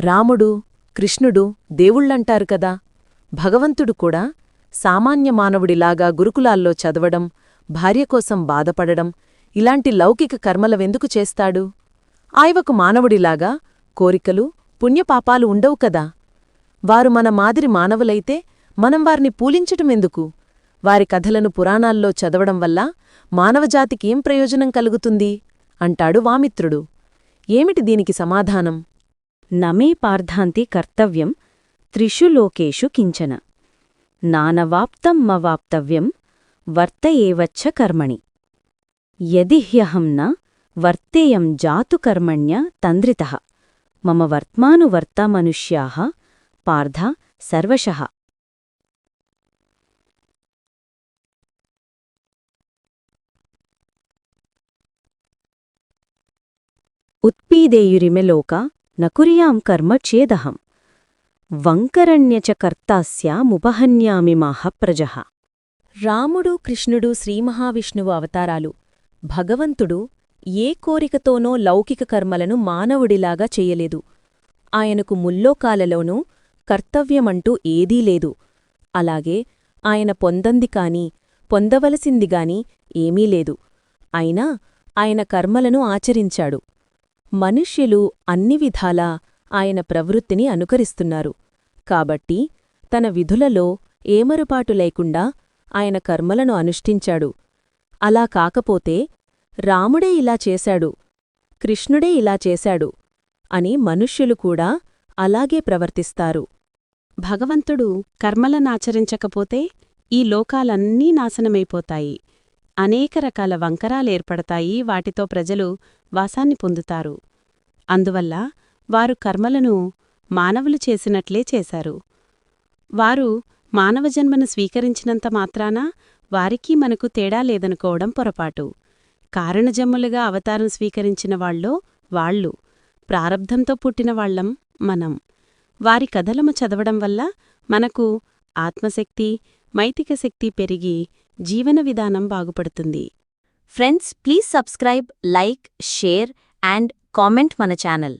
రాముడు కృష్ణుడు దేవుళ్ళంటారు కదా. భగవంతుడు కూడా సామాన్య మానవుడిలాగా గురుకులాల్లో చదవడం భార్యకోసం బాధపడడం ఇలాంటి లౌకిక కర్మలవెందుకు చేస్తాడు? ఆయవకు మానవుడిలాగా కోరికలు పుణ్యపాపాలు ఉండవు కదా. వారు మన మాదిరి మానవులైతే మనం వారిని పూలించటమెందుకు వారి కథలను పురాణాల్లో చదవడం వల్ల మానవజాతికేం ప్రయోజనం కలుగుతుంది? అంటాడు వామిత్రుడు. ఏమిటి దీనికి సమాధానం? నమే పార్థాంతి కర్తవ్యం త్రిషు లోకేషు కించన. నానవాప్తం మవాప్తవ్యం వర్త ఏవచ్చ కర్మణి. యది హ్యహం న వర్తేయం జాతు కర్మణ్య తంద్రిత. మమ వర్త్మానువర్త మనుష్యా పార్థ సర్వశ. ఉత్పీదేయురిమె లోక నకుర్యాం కర్మ చేదహం వంకరణ్య చ కర్తాస్యాముపహన్యామి రాముడు కృష్ణుడు శ్రీమహావిష్ణువు అవతారాలు. భగవంతుడు ఏ కోరికతోనో లౌకిక కర్మలను మానవుడిలాగా చెయ్యలేదు ఆయనకు ముల్లోకాలలోనూ కర్తవ్యమంటూ ఏదీ లేదు. అలాగే ఆయన పొందంది కాని పొందవలసిందిగాని ఏమీ లేదు. అయినా ఆయన కర్మలను ఆచరించాడు. మనుష్యులు అన్ని విధాలా ఆయన ప్రవృత్తిని అనుకరిస్తున్నారు. కాబట్టి తన విధులలో ఏమరుపాటు లేకుండా ఆయన కర్మలను అనుష్ఠించాడు. అలా కాకపోతే రాముడే ఇలా చేశాడు కృష్ణుడే ఇలా చేశాడు అని మనుష్యులు కూడా అలాగే ప్రవర్తిస్తారు. భగవంతుడు కర్మలనాచరించకపోతే ఈ లోకాలన్నీ నాశనమైపోతాయి. అనేక రకాల వంకరాలేర్పడతాయి వాటితో ప్రజలు వాసాన్ని పొందుతారు. అందువల్ల వారు కర్మలను మానవులు చేసినట్లే చేశారు. వారు మానవజన్మను స్వీకరించినంత మాత్రాన వారికి మనకు తేడా లేదనుకోవడం పొరపాటు. కారణజమ్ములుగా అవతారం స్వీకరించిన వాళ్ళో వాళ్ళు ప్రారబ్ధంతో పుట్టిన వాళ్ళం మనం. వారి కథలము చదవడం వల్ల మనకు ఆత్మశక్తి మైతిక శక్తి పెరిగి జీవన విధానం బాగుపడుతుంది. Friends please subscribe like share and comment మన ఛానల్